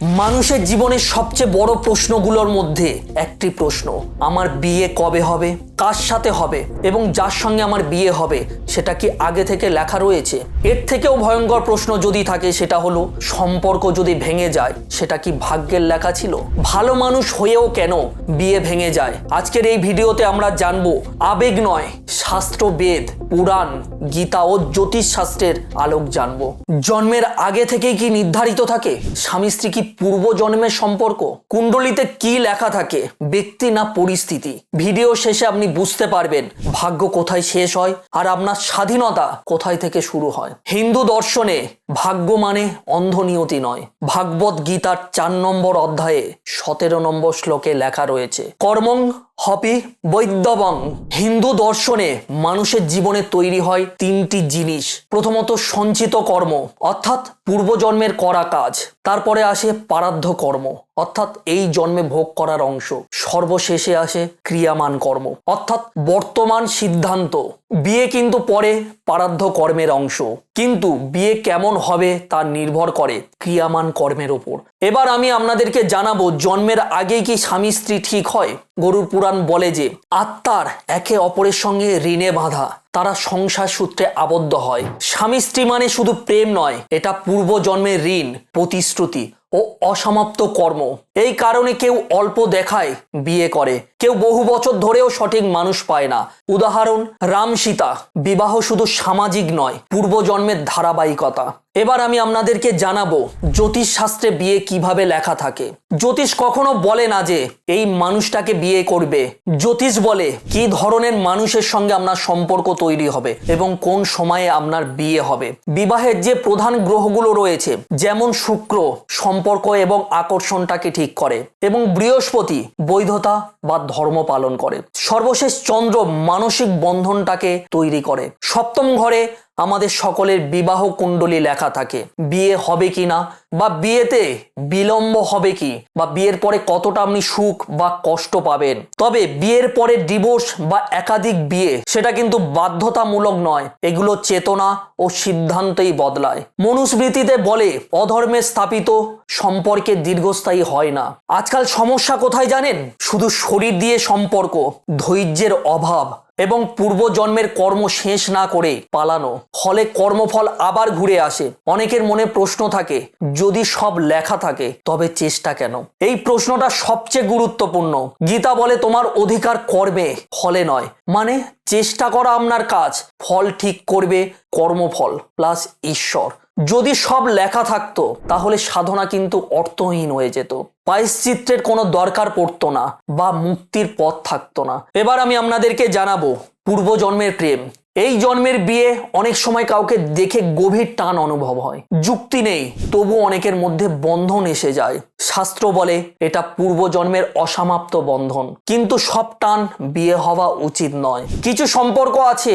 মানুষের জীবনের সবচেয়ে বড় প্রশ্নগুলোর মধ্যে একটি প্রশ্ন আমার বিয়ে কবে হবে? কার সাথে হবে এবং যার সঙ্গে আমার বিয়ে হবে, সেটা কি আগে থেকে লেখা রয়েছে? এর থেকেও ভয়ঙ্কর প্রশ্ন যদি থাকে, সেটা হলো, সম্পর্ক যদি ভেঙে যায়, সেটা কি ভাগ্যের লেখা ছিল? ভালো মানুষ হয়েও কেন বিয়ে ভেঙে যায়? আজকের এই ভিডিওতে আমরা জানব, আবেগ নয় শাস্ত্র বেদ পুরাণ, গীতা ও জ্যোতিষ শাস্ত্রের আলোক জানব। জন্মের আগে থেকেই কি নির্ধারিত থাকে? স্বামী স্ত্রী কি পূর্ব জন্মের সম্পর্ক? কুণ্ডলিতে কি লেখা থাকে? ব্যক্তি না পরিস্থিতি? ভিডিও শেষে আপনি বুঝতে পারবেন ভাগ্য কোথায় শেষ হয় আর আপনার স্বাধীনতা কোথায় থেকে শুরু হয়। হিন্দু দর্শনে ভাগ্য মানে অন্ধ নিয়তি নয়। ভাগবত গীতার চার নম্বর অধ্যায়ে সতেরো নম্বর শ্লোকে লেখা রয়েছে, কর্মং হপি বৈদ্যবং। হিন্দু দর্শনে মানুষের জীবনে তৈরি হয় তিনটি জিনিস। প্রথমত সঞ্চিত কর্ম, অর্থাৎ পূর্বজন্মের করা কাজ। তারপরে আসে পারাধ্য কর্ম, অর্থাৎ এই জন্মে ভোগ করার অংশ। সর্বশেষে আসে ক্রিয়ামান কর্ম, অর্থাৎ বর্তমান সিদ্ধান্ত। বিয়ে কিন্তু পরে পারাধ্য কর্মের অংশ। কিন্তু বিয়ে কেমন হবে তা নির্ভর করে ক্রিয়ামান কর্মের ওপর। এবার আমি আপনাদেরকে জানাব, জন্মের আগেই কি স্বামী স্ত্রী ঠিক হয়? গরুর পুরাণ বলে যে, আত্মার একে অপরের সঙ্গে ঋণে বাঁধা, তারা সংসার সূত্রে আবদ্ধ হয়। স্বামী স্ত্রী মানে শুধু প্রেম নয়, এটা পূর্ব জন্মের ঋণ, প্রতিশ্রুতি। ও অসমাপ্ত কর্ম। এই কারণে কেউ অল্প দেখায় বিয়ে করে। কেউ বহু বছর ধরেও সঠিক মানুষ পায় না। উদাহরণ রাম সীতা বিবাহ শুধু সামাজিক নয়, পূর্বজন্মের ধারাবাহিকতা। এবার আমি আপনাদেরকে জানাব জ্যোতিষ শাস্ত্রে বিয়ে কীভাবে লেখা থাকে। জ্যোতিষ কখনো বলে না যে এই মানুষটাকে বিয়ে করবে। জ্যোতিষ বলে কি ধরনের মানুষের সঙ্গে আপনার সম্পর্ক তৈরি হবে এবং কোন সময়ে আপনার বিয়ে হবে। বিবাহের যে প্রধান গ্রহগুলো রয়েছে, যেমন শুক্র, সম্পর্ক এবং আকর্ষণটাকে ঠিক করে এবং বৃহস্পতি বৈধতা বা ধর্ম পালন করে। সর্বশেষ চন্দ্র মানসিক বন্ধনটাকে তৈরি করে। সপ্তম ঘরে আমাদের সকলের বিবাহ কুণ্ডলী লেখা থাকে। বিয়ে হবে কি না? বা বিয়েতে বিলম্ব হবে কি? বা বিয়ের পরে কতটা আপনি সুখ বা কষ্ট পাবেন? তবে বিয়ের পরে ডিভোর্স বা একাধিক বিয়ে, সেটা কিন্তু বাধ্যতামূলক নয়। এগুলো চেতনা ও সিদ্ধান্তই বদলায়। মনুস্মৃতিতে বলে, অধর্মে স্থাপিত, সম্পর্কে দীর্ঘস্থায়ী হয় না। আজকাল সমস্যা কোথায় জানেন? শুধু শরীর দিয়ে সম্পর্ক, ধৈর্যের অভাব। এবং পূর্বজন্মের কর্ম শেষ না করে পালানো। ফলে কর্মফল আবার ঘুরে আসে। অনেকের মনে প্রশ্ন থাকে, যদি সব লেখা থাকে, তবে চেষ্টা কেন? এই প্রশ্নটা সবচেয়ে গুরুত্বপূর্ণ। গীতা বলে, তোমার অধিকার কর্মে, ফলে নয়। মানে চেষ্টা করা আপনার কাজ, ফল ঠিক করবে কর্মফল প্লাস ঈশ্বর। যদি সব লেখা থাকতো, তাহলে সাধনা কিন্তু অর্থহীন হয়ে যেত। পায়শ্চিত্রের কোনো দরকার পড়তো না বা মুক্তির পথ থাকতো না। এবার আমি আপনাদেরকে জানাব পূর্বজন্মের প্রেম। এই জন্মের বিয়ে অনেক সময় কাউকে দেখে গভীর টান অনুভব হয়। যুক্তি নেই তবু অনেকের মধ্যে বন্ধন এসে যায়। শাস্ত্র বলে, এটা পূর্বজন্মের অসমাপ্ত বন্ধন। কিন্তু সব টান বিয়ে হওয়া উচিত নয়। কিছু সম্পর্ক আছে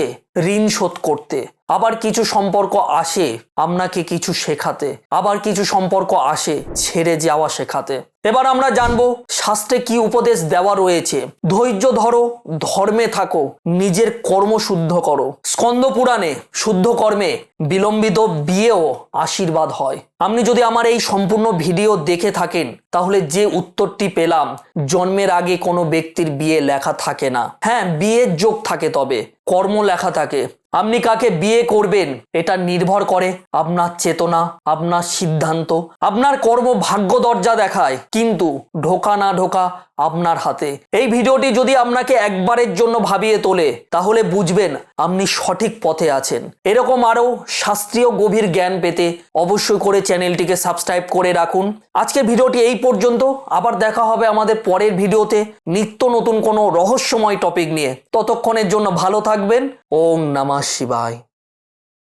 ঋণ শোধ করতে, আবার কিছু সম্পর্ক আসে আপনাকে কিছু শেখাতে, আবার কিছু সম্পর্ক আসে ছেড়ে যাওয়া শেখাতে। এবার আমরা জানব শাস্ত্রে কি উপদেশ দেওয়া রয়েছে। ধৈর্য ধরো, ধর্মে থাকো, নিজের কর্ম শুদ্ধ করো। স্কন্দ পুরাণে শুদ্ধ কর্মে বিলম্বিত বিয়েও আশীর্বাদ হয়। আপনি যদি আমার এই সম্পূর্ণ ভিডিও দেখে থাকেন, তাহলে যে উত্তরটি পেলাম, জন্মের আগে কোনো ব্যক্তির বিয়ে লেখা থাকে না। হ্যাঁ বিয়ের যোগ থাকে তবে, কর্ম লেখা থাকে। আপনি কাকে বিয়ে করবেন, এটা নির্ভর করে আপনার চেতনা, আপনার সিদ্ধান্ত, আপনার কর্ম ভাগ্য দরজা দেখায়। কিন্তু ঢোকা না ঢোকা আপনার হাতে। এই ভিডিওটি যদি আপনাকে একবারের জন্য ভাবিয়ে তোলে, তাহলে বুঝবেন আপনি সঠিক পথে আছেন। এরকম আরও শাস্ত্রীয় গভীর জ্ঞান পেতে অবশ্যই করে চ্যানেলটিকে সাবস্ক্রাইব করে রাখুন। আজকের ভিডিওটি এই পর্যন্ত। আবার দেখা হবে আমাদের পরের ভিডিওতে নিত্য নতুন কোনো রহস্যময় টপিক নিয়ে। ততক্ষণের জন্য ভালো থাকবেন। ওম নমঃ শিবায়।